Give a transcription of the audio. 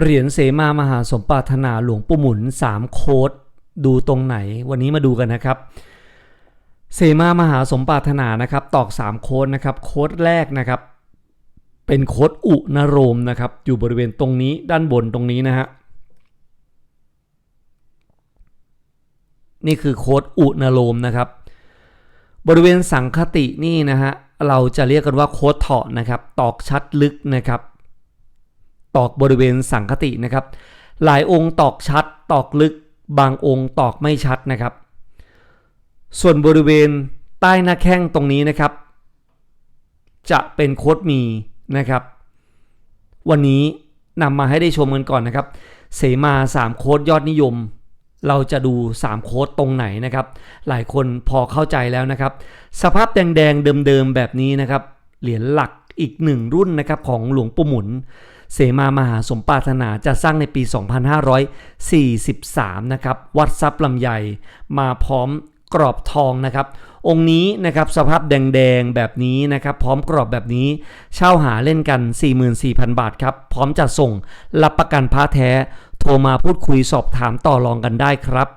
เหรียญเสมามหาสมปรารถนาหลวงปู่หมุน 3 โค้ดดูตรงไหน วันนี้มาดูกันนะครับ เสมามหาสมปรารถนานะครับ ตอก 3 โค้ดนะครับ โค้ดแรกนะครับ เป็นโค้ดอุนโรมนะครับ อยู่บริเวณตรงนี้ด้านบนตรงนี้นะฮะนี่คือโค้ดอุนโรมนะครับ บริเวณสังคตินี่นะฮะเราจะเรียกกันว่าโค้ดเถาะนะครับ ตอกชัดลึกนะครับ ตอกบริเวณสังคตินะครับ หลายองค์ตอกชัด ตอกลึก บางองค์ตอกไม่ชัดนะครับ ส่วนบริเวณใต้หน้าแข้งตรงนี้นะครับ จะเป็นโคดมีนะครับ วันนี้นำมาให้ได้ชมกันก่อนนะครับ เสมา 3 โคดยอดนิยม เราจะดู 3 โคดตรงไหนนะครับ หลายคนพอเข้าใจแล้วนะครับ สภาพแดงๆเดิมๆแบบนี้นะครับ เหรียญหลักอีกหนึ่งรุ่นนะครับของหลวงปู่หมุน เสมามหาสมปรารถนาจะสร้างในปี 2543 นะครับ วัดซับลำใหญ่มาพร้อมกรอบทองนะครับ องค์นี้นะครับสภาพแดงๆแบบนี้นะครับ พร้อมกรอบแบบนี้ เช่าหาเล่นกัน 44,000 บาทครับ พร้อมจัดส่งรับประกันพระแท้ โทรมาพูดคุยสอบถามต่อรองกันได้ครับ